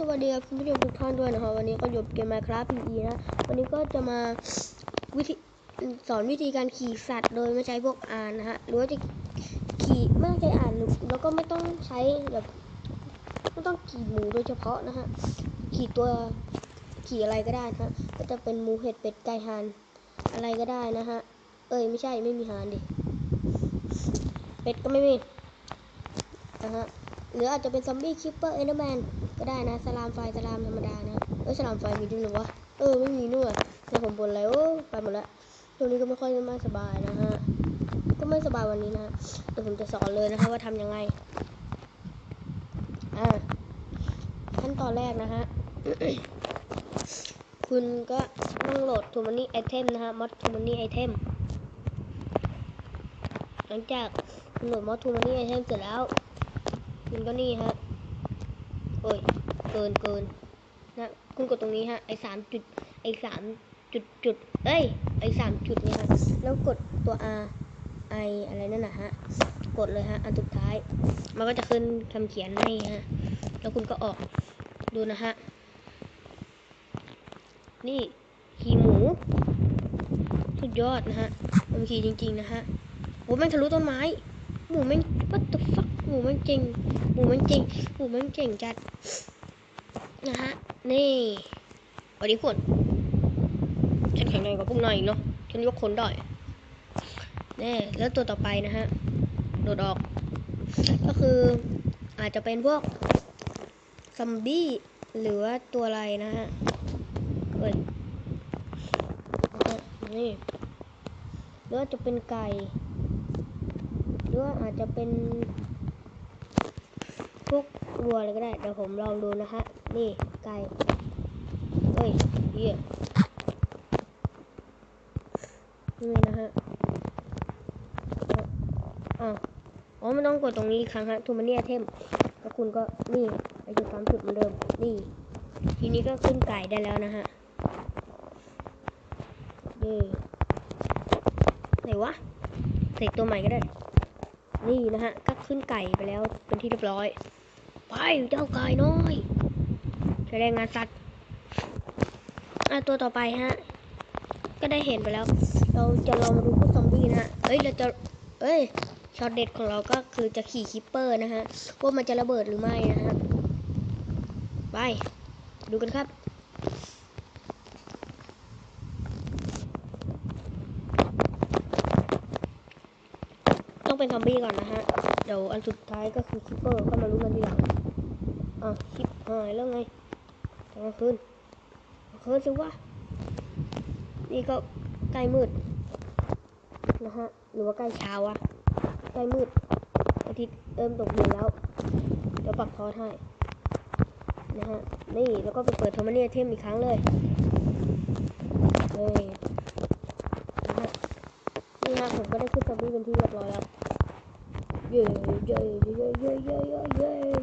สวัสดีครับคุณผู้ชมทุกท่านด้วยนะครับวันนี้ก็หยุดเกม Minecraft PE นะวันนี้ก็จะมาวิธีสอนวิธีการขี่สัตว์โดยไม่ใช้พวกอ่านนะฮะหรือว่าจะขี่ไม่ต้องใช้อ่านแล้วก็ไม่ต้องใช้แบบไม่ต้องขี่หมูโดยเฉพาะนะฮะขี่ตัวขี่อะไรก็ได้นะฮะก็จะเป็นหมูเห็ดเป็ดไก่ห่านอะไรก็ได้นะฮะเอ้ยไม่ใช่ไม่มีห่านดิเป็ดก็ไม่มีนะฮะหรืออาจจะเป็นซอมบี้คิปเปอร์เอนเดอร์แมน ก็ได้นะสลามไฟสลามธรรมดานะเออสลามไฟมีด้วยหรือวะเออไม่มีนู่นแต่ผมบนแล้วไปหมดแล้วตรงนี้ก็ไม่ค่อยไม่สบายนะฮะก็ไม่สบายวันนี้นะเดี๋ยวผมจะสอนเลยนะคะว่าทำยังไงอ่าขั้นตอนแรกนะฮะคุณก็ต้องโหลดทูมันนี่ไอเทมนะฮะมอดทูมันนี่ไอเทมหลังจากโหลดมอดทูมันนี่ไอเทมเสร็จแล้ว คุณก็นี่ฮะ โอ้ย เกินเกินนะคุณกดตรงนี้ฮะ ไอ้สามจุด ไอ้สามจุดจุดเอ้ย ไอ้สามจุดนี่ฮะ แล้วกดตัว R I อะไรนั่นนะฮะ กดเลยฮะ อันสุดท้าย มันก็จะขึ้นคำเขียนให้ฮะ แล้วคุณก็ออก ดูนะฮะ นี่ขี่หมู สุดยอดนะฮะผมขี่จริง ๆ นะฮะโอ้แม่งทะลุต้นไม้ หมูแม่ง what the fuck ห มูม่งเก่งหมูม่งเก่งหมูม่งเก่งจัดนะฮะนี่วัสดีคุณฉันแข็งแรงกว่าพวกนายอีกเนาะฉันยกคนได้แน่แล้วตัวต่อไปนะฮะโดดออก ก็คืออาจจะเป็นพวกซอมบี้หรือว่าตัวอะไรนะฮะเอ้ยนี่หรือว่าจะเป็นไก่หรือว่าอาจจะเป็น วกวัวอะไรก็ได้ เดี๋ยวผมลองดูนะฮะ นี่ไก่เฮ้ยเหี้ยนี่นะฮะอะอ๋อไม่ต้องกดตรงนี้อีกครั้งฮะทูมันนี่ไอเทมแล้วคุณก็นี่ไอจุดสามจุดเหมือนเดิม นี่ ทีนี้ก็ขึ้นไก่ได้แล้วนะฮะนี่ไหนวะใส่ตัวใหม่ก็ได้ นี่นะฮะ ก็ขึ้นไก่ไปแล้วเป็นที่เรียบร้อย ไปเจ้าไก่น้อยแสดงงานสัตว์อะตัวต่อไปฮะ ก็ได้เห็นไปแล้ว เราจะลองดูพวกซอมบี้นะฮะเอ้ยเราจะเอ้ยช็อตเด็ดของเราก็คือจะขี่คิปเปอร์นะฮะว่ามันจะระเบิดหรือไม่นะฮะไปดูกันครับต้องเป็นซอมบี้ก่อนนะฮะ เดี๋ยวอันสุดท้ายก็คือคิปเปอร์ก็มารู้กันทีหลัง อะคิปหายแล้วไงกลางคืนกลางคืนสิวะนี่ก็ใกล้มืดนะฮะหรือว่าใกล้เช้าอะใกล้มืดอาทิตย์เริ่มตกดินแล้วเดี๋ยวปักทอดให้นะฮะนี่แล้วก็ไปเปิดเทอร์มินเทมอีกครั้งเลยเลยนะฮะนี่ฮะผมก็ได้ขึ้นซอมบี้เป็นที่เรียบร้อยแล้วเย้เย้เย้เย้เย้เย้เย้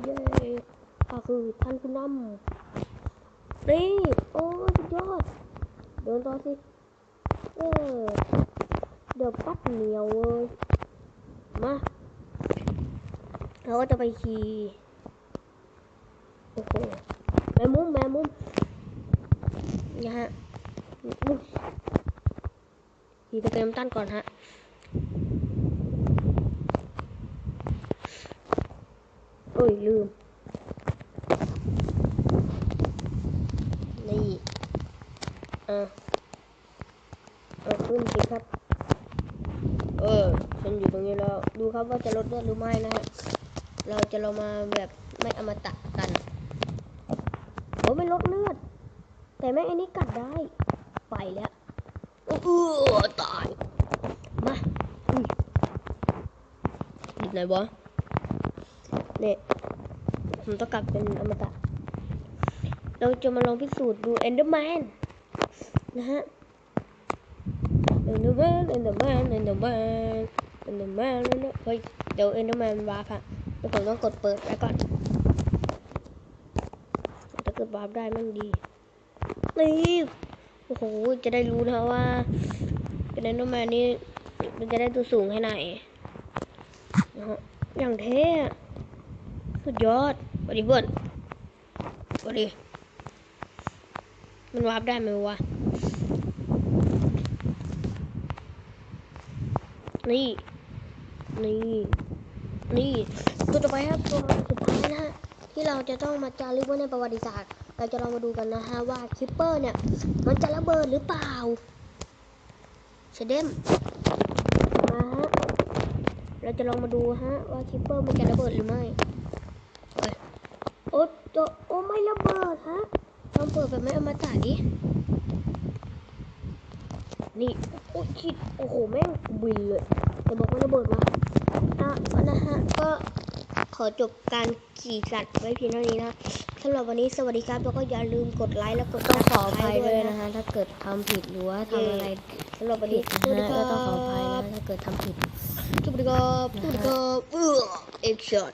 เย้ข้าคือท่านผู้นำนี่ โอ้สุดยอดเดินต่อสิเออเดี๋ยวปัดเหนียวเลยมาเราก็จะไปขี่โอ้โหแมงมุมแมงมุมนะฮะขี่ตะเกียบตั้นก่อนฮะโอ้ยลืม นี่ อะเอาขึ้นสิครับ เออฉันอยู่ตรงนี้แล้วดูครับว่าจะลดเลือดหรือไม่นะฮะเราจะเรามาแบบไม่อมตะกันโอ้ไม่ลดเลือด แต่แม่งไอ้นี้กัดได้ ไปแล้วเออตาย มาอยหยุดไหนวะเนี่ยผมต้องกลับเป็นอมตะ เราจะมาลองพิสูจน์ดูเอนเดอร์แมน นะฮะเอนเดอร์แมนเอนเดอร์แมนเอนเดอร์แมนเอนเดอร์แมนเฮ้ยเดี๋ยวเอนเดอร์แมนวาร์ปฮะเดี๋ยวผมต้องกดเปิดไว้ก่อนถ้าเกิดวาร์ปได้มันดีนี่โอ้โห จะได้รู้นะว่า เป็นเอนเดอร์แมนนี่มันจะได้ตัวสูงให้ไหนนะฮะอย่างเท่สุดยอดสวัสดีเพื่อนดูดิมันวาร์ปได้ไหมวะ นี่ นี่ นี่ตัวต่อไปครับตัวสุดท้ายนะฮะที่เราจะต้องมาจารึกไว้ในประวัติศาสตร์ เราจะลองมาดูกันนะฮะว่าคิปเปอร์เนี่ย มันจะระเบิดหรือเปล่าเชเดมมาฮะ เราจะลองมาดูฮะว่าคิปเปอร์มันจะระเบิดหรือไม่โอ้โจโอ้ไม่ระเบิดฮะลองเปิดแบบไม่เอามาตัดดิ นี่โอ้ชิดโอ้โหแม่งบินเลยแต่บอกว่าระเบิดวะอะนะฮะก็ขอจบการขี่สัตว์ไว้เพียงเท่านี้นะสำหรับวันนี้สวัสดีครับ แล้วก็อย่าลืมกดไลค์และกดต้องขออภัย Subscribe ด้วยนะฮะถ้าเกิดทำผิดหรือว่าทำอะไรสำหรับวันผินี้ดสวัสดีนะคฮะรับก็ต้องขออภัยนะถ้าเกิดทำผิดสวัสดีครับสวัสดีครับเออเอ็กช็อต